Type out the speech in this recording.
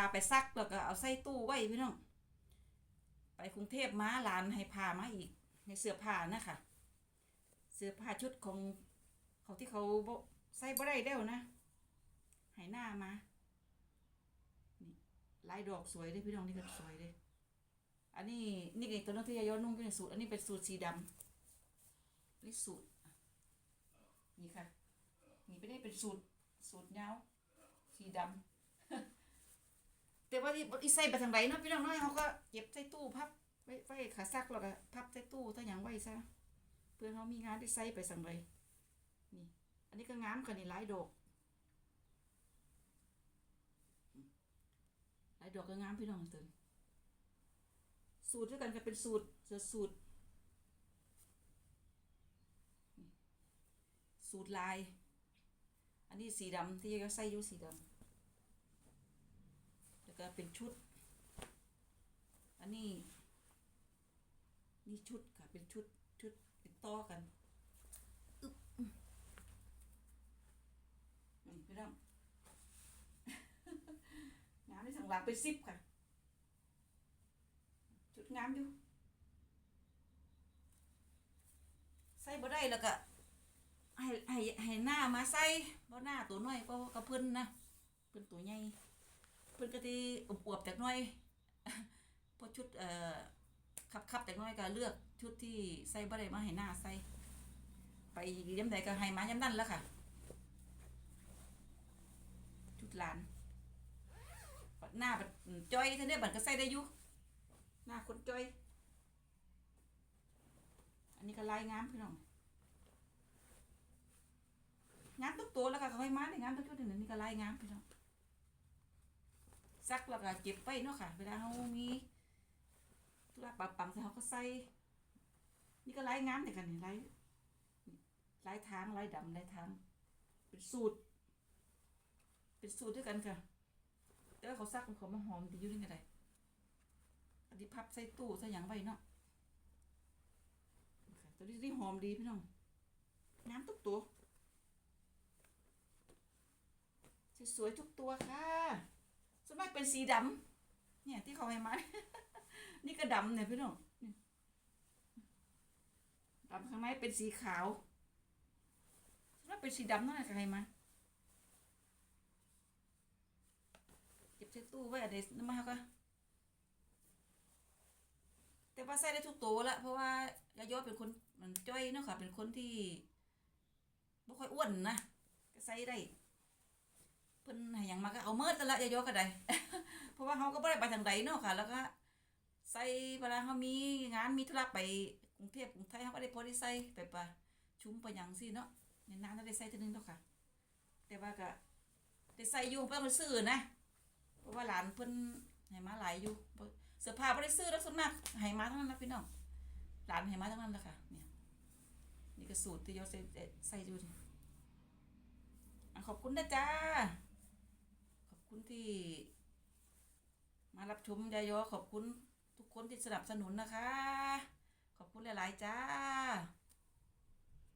าไปซักแล้วก็เอาใส่ตู้ไว้พี่น้อง ไปกรุงเทพมาหลานให้พามาอีกในเสื้อผ้านะคะเสื้อผ้าชุดของเขาที่เขาใส่บ่ได้แล้วนะให้หน้ามานี่ลายดอกสวยเลยพี่น้องนี่ก็สวยเลยอันนี้นี่ไงตัวน้องที่ยายย้อนนุ่งก็เป็นสูตรอันนี้เป็นสูตรสีดำนี่สูตรนี่ค่ะนี่ไม่ได้เป็นสูตรสูตรยาสีดำ แต่ว่าที่อีใส่ไปทางไหนเนาะพี่น้องเนาะเขาก็เก็บใส่ตู้พับไว้ไว้ขาซักแล้วก็พับใส่ตู้ถ้าอย่างไว้ซะเพื่อเขามีงานได้ใส่ไปสังไรนี่ อันนี้ก็งามกันนี่หลายดอกหลายดอกก็งามพี่น้องเติมสูตรด้วยกันก็เป็นสูตรเสือสูตร สูตรลาย อันนี้สีดำที่เขาใส่อยู่สีดำ แล้วก็เป็นชุด อันนี้ นี่ชุดค่ะ เป็นชุดชุดติดต่อกันอึ๊บนี่พี่น้องงามที่สังหลังเป็นซิปค่ะ ชุดงามอยู่ใส่บ่ได้แล้วก็ให้ให้ให้หน้ามาใส่บ่หน้าตัวน้อยก็กระเพิ่นนะเพิ่นตัวใหญ่ พิ่นก็ที่อวบๆจากหน้อยพอชุดเอ่อขับขับๆจากหน้อยก็เลือกชุดที่ใส่บ่ได้มาให้หน้าใส่ไปย้ำใดก็ให้มาย้ำนั่นแล้วค่ะ ชุดหลานหน้าบัดจ้อยท่านี้บัดก็ใส่ได้อยู่หน้าคนจ้อย อันนี้ก็ลายงามพี่น้องงามทุกตัวแล้วค่ะเขาให้มาในงามทุกชุดนี่นี่ก็ลายงามพี่น้อง ซักแล้วก็เก็บไปเนาะค่ะ เวลาเขามีธุระปังปังใส่เขาก็ใส่ นี่ก็ไลางามแต่กันนี่ลายลายทางไลายดำไลายทาง เป็นสูตร เป็นสูตรด้วยกันค่ะ แต่ว่าเขาซักของเขามาหอมดีอยู่นี่ไงไดอันนี้พับใส่ตู้ใส่หยังไว้เนาะตัวนี้ที่หอมดีพี่น้องงามทุกตัวสวยๆทุกตัวค่ะ เป็นสีดำเนี่ย ที่เขาให้มา นี่ก็ดำเนี่ยพี่น้องดำข้างในเป็นสีขาวส่วนมาเป็นสีดำนั่นแหละเขาให้มาเก็บใส่ตู้ไว้อะเดี๋ยวน้ำมันเขาก็แต่ว่าใส่ได้ทุกตัวละเพราะว่ายายอเป็นคนมันจ้อยเนาะค่ะ เป็นคนที่ไม่ค่อยอ้วนนะก็ใส่ได้ มาก็เอาเมิดนั่ละยายอก็ได้ เพราะว่าเขาก็บ่ได้ไปทางใดเนาะค่ะ แล้วก็ใส่เวลาเขามีงานมีธุระไปกรุงเทพกรุงไทยเขาก็ได้พอได้ใส่ไปปะชุมไปยังสิเนาะในนานๆได้ใส่ทีนึงเนาะค่ะ แต่ว่าก็ได้ใส่อยู่เพิ่นมาซื้อนะ เพราะว่าหลานเพิ่นให้มาหลายอยู่เสื้อผ้าบ่ได้ซื้อแล้วส่วนมากให้มาทั้งนั้นนะพี่น้องหลานให้มาทั้งนั้นแหละค่ะเนี่ยนี่ก็สูตรที่ยอใส่ใส่อยู่อะขอบคุณนะจ้า คุณที่ มารับชมยายอขอบคุณทุกคนที่สนับสนุนนะคะ ขอบคุณหลาย ๆ จ้า